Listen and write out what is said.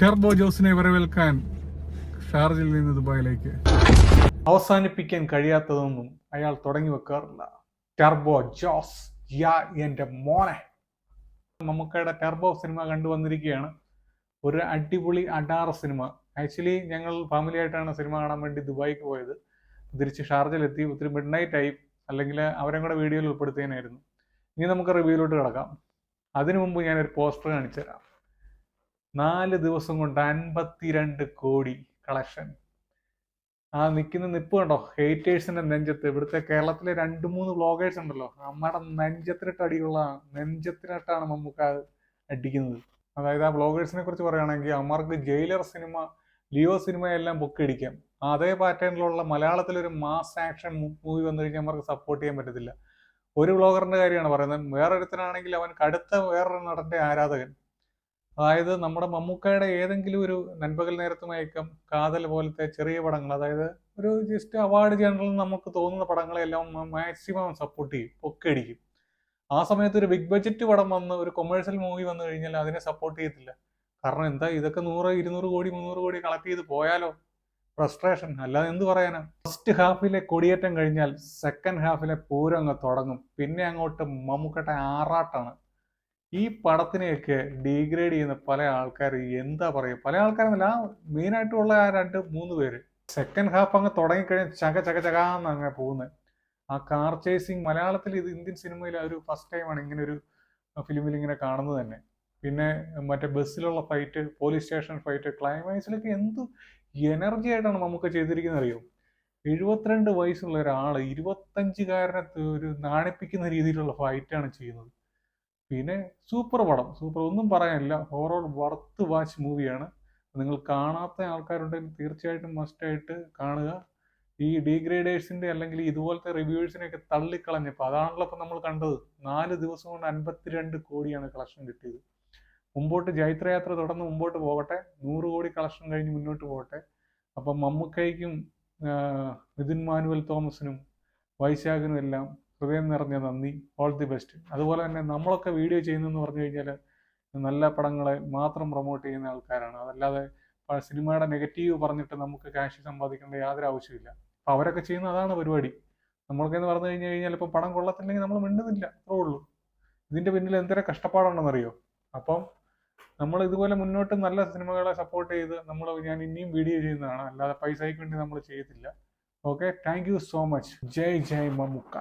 Turbo ജോസിനെ വരവേൽക്കാൻ ഷാർജിൽ നിന്ന് ദുബായിലേക്ക്. അവസാനിപ്പിക്കാൻ കഴിയാത്തതൊന്നും അയാൾ തുടങ്ങി വെക്കാറില്ല. ടെർബോ ജോസ് യാ എന്റെ മോനെ. മമ്മൂക്കയുടെ ടെർബോ സിനിമ കണ്ടുവന്നിരിക്കുകയാണ് ഒരു അടിപൊളി അഡാറ സിനിമ. ആക്ച്വലി ഞങ്ങൾ ഫാമിലി ആയിട്ടാണ് സിനിമ കാണാൻ വേണ്ടി ദുബായിക്ക് പോയത്. തിരിച്ച് ഷാർജയിലെത്തി ഒത്തിരി മിഡ് നൈറ്റ് ആയി. അല്ലെങ്കിൽ അവരെ കൂടെ വീഡിയോയിൽ ഉൾപ്പെടുത്തിയതിനായിരുന്നു ഇനി നമുക്ക് റിവ്യൂയിലോട്ട് കിടക്കാം. അതിനു മുമ്പ് ഞാനൊരു പോസ്റ്റർ കാണിച്ചു തരാം നാല് ദിവസം കൊണ്ട് അൻപത്തിരണ്ട് കോടി കളക്ഷൻ ആ നിൽക്കുന്ന നിപ്പ് കണ്ടോ? ഹേറ്റേഴ്സിന്റെ നെഞ്ചത്ത്. ഇവിടുത്തെ കേരളത്തിലെ രണ്ട് മൂന്ന് വ്ളോഗേഴ്സ് ഉണ്ടല്ലോ. നമ്മുടെ നെഞ്ചത്തിനിട്ട് അടിയുള്ള നെഞ്ചത്തിനിട്ടാണ് നമുക്ക് അടിക്കുന്നത്. അതായത് ആ വ്ളോഗേഴ്സിനെ കുറിച്ച് പറയുകയാണെങ്കിൽ അമ്മർക്ക് ജയിലർ സിനിമ ലിയോ സിനിമയെല്ലാം അടിക്കാം അതേ പാറ്റേണിലുള്ള മലയാളത്തിലൊരു മാസ് ആക്ഷൻ മൂവി വന്നു കഴിഞ്ഞാൽ അവർക്ക് സപ്പോർട്ട് ചെയ്യാൻ പറ്റത്തില്ല. ഒരു വ്ളോഗറിന്റെ കാര്യമാണ് പറയുന്നത്. വേറൊരുത്തനാണെങ്കിൽ അവൻ കടുത്ത വേറൊരു നടന്റെ ആരാധകൻ. അതായത് നമ്മുടെ മമ്മൂക്കയുടെ ഏതെങ്കിലും ഒരു നൻപകൽ നേരത്ത് മയക്കം കാതൽ പോലത്തെ ചെറിയ പടങ്ങൾ അതായത് ഒരു ജസ്റ്റ് അവാർഡ് ജനറൽ നമുക്ക് തോന്നുന്ന പടങ്ങളെല്ലാം മാക്സിമം സപ്പോർട്ട് ചെയ്യും ഒക്കെ അടിക്കും. ആ സമയത്ത് ഒരു ബിഗ് ബഡ്ജറ്റ് പടം വന്ന് ഒരു കൊമേഴ്സ്യൽ മൂവി വന്നു കഴിഞ്ഞാൽ അതിനെ സപ്പോർട്ട് ചെയ്യത്തില്ല. കാരണം എന്താ ഇതൊക്കെ നൂറ് ഇരുന്നൂറ് കോടി മുന്നൂറ് കോടി കളക്ട് ചെയ്ത് പോയാലോ? ഫ്രസ്ട്രേഷൻ അല്ലാതെ എന്ത് പറയാനാ? ഫസ്റ്റ് ഹാഫിലെ കൊടിയേറ്റം കഴിഞ്ഞാൽ സെക്കൻഡ് ഹാഫിലെ പൂരം അങ്ങ് തുടങ്ങും. പിന്നെ അങ്ങോട്ട് മമ്മൂക്കട്ടെ ആറാട്ടാണ്. ഈ പടത്തിനെയൊക്കെ ഡീഗ്രേഡ് ചെയ്യുന്ന പല ആൾക്കാർ എന്താ പറയുക? പല ആൾക്കാരെന്നല്ല ആ മെയിനായിട്ടുള്ള ആ രണ്ട് മൂന്ന് പേര്. സെക്കൻഡ് ഹാഫ് അങ്ങ് തുടങ്ങിക്കഴിഞ്ഞാൽ ചക ചക ചകാന്ന് അങ്ങനെ പോകുന്നത്. ആ കാർ ചേസിങ് മലയാളത്തിൽ ഇത് ഇന്ത്യൻ സിനിമയിൽ ഒരു ഫസ്റ്റ് ടൈമാണ് ഇങ്ങനെ ഒരു ഫിലിമിൽ ഇങ്ങനെ കാണുന്നത് തന്നെ. പിന്നെ മറ്റേ ബസ്സിലുള്ള ഫൈറ്റ് പോലീസ് സ്റ്റേഷൻ ഫൈറ്റ് ക്ലൈമാക്സിലൊക്കെ എന്ത് എനർജി ആയിട്ടാണ് നമുക്ക് ചെയ്തിരിക്കുന്നത് അറിയോ? എഴുപത്തിരണ്ട് വയസ്സുള്ള ഒരാൾ ഇരുപത്തഞ്ചുകാരനെ ഒരു നാണിപ്പിക്കുന്ന രീതിയിലുള്ള ഫൈറ്റാണ് ചെയ്യുന്നത്. പിന്നെ സൂപ്പർ പടം സൂപ്പർ. ഒന്നും പറയാനില്ല. ഹോറർ വർത്ത് വാച്ച് മൂവിയാണ് നിങ്ങൾ കാണാത്ത ആൾക്കാരുണ്ടെങ്കിൽ തീർച്ചയായിട്ടും മസ്റ്റായിട്ട് കാണുക. ഈ ഡീഗ്രേഡേഴ്സിന്റെ അല്ലെങ്കിൽ ഇതുപോലത്തെ റിവ്യൂവേഴ്സിനെയൊക്കെ തള്ളിക്കളഞ്ഞപ്പോൾ അതാണല്ലോ ഇപ്പം നമ്മൾ കണ്ടത്. നാല് ദിവസം കൊണ്ട് അൻപത്തിരണ്ട് കോടിയാണ് കളക്ഷൻ കിട്ടിയത്. മുമ്പോട്ട് ജൈത്രയാത്ര തുടർന്ന് മുമ്പോട്ട് പോകട്ടെ. നൂറ് കോടി കളക്ഷൻ കഴിഞ്ഞ് മുന്നോട്ട് പോകട്ടെ. അപ്പം മമ്മൂക്കയ്ക്കും മിഥുൻ മാനുവൽ തോമസിനും വൈശാഖിനും എല്ലാം ഹൃദയം നിറഞ്ഞ നന്ദി. ഓൾ ദി ബെസ്റ്റ് അതുപോലെ തന്നെ നമ്മളൊക്കെ വീഡിയോ ചെയ്യുന്നതെന്ന് പറഞ്ഞു കഴിഞ്ഞാൽ നല്ല പടങ്ങളെ മാത്രം പ്രൊമോട്ട് ചെയ്യുന്ന ആൾക്കാരാണ്. അതല്ലാതെ സിനിമയുടെ നെഗറ്റീവ് പറഞ്ഞിട്ട് നമുക്ക് ക്യാഷ് സമ്പാദിക്കേണ്ട യാതൊരു ആവശ്യമില്ല അപ്പം അവരൊക്കെ ചെയ്യുന്ന അതാണ് പരിപാടി. നമ്മൾക്കെന്ന് പറഞ്ഞു കഴിഞ്ഞു കഴിഞ്ഞാൽ ഇപ്പം പടം കൊള്ളത്തില്ലെങ്കിൽ നമ്മൾ മിണ്ടുന്നില്ല. അത്രേ ഉള്ളൂ. ഇതിന്റെ പിന്നിൽ എന്തൊരു കഷ്ടപ്പാടാണെന്നറിയോ അപ്പം നമ്മൾ ഇതുപോലെ മുന്നോട്ട് നല്ല സിനിമകളെ സപ്പോർട്ട് ചെയ്ത് നമ്മൾ ഞാൻ ഇനിയും വീഡിയോ ചെയ്യുന്നതാണ്. അല്ലാതെ പൈസയ്ക്ക് വേണ്ടി നമ്മൾ ചെയ്യത്തില്ല. Okay thank you so much Jai Jai Mammukka.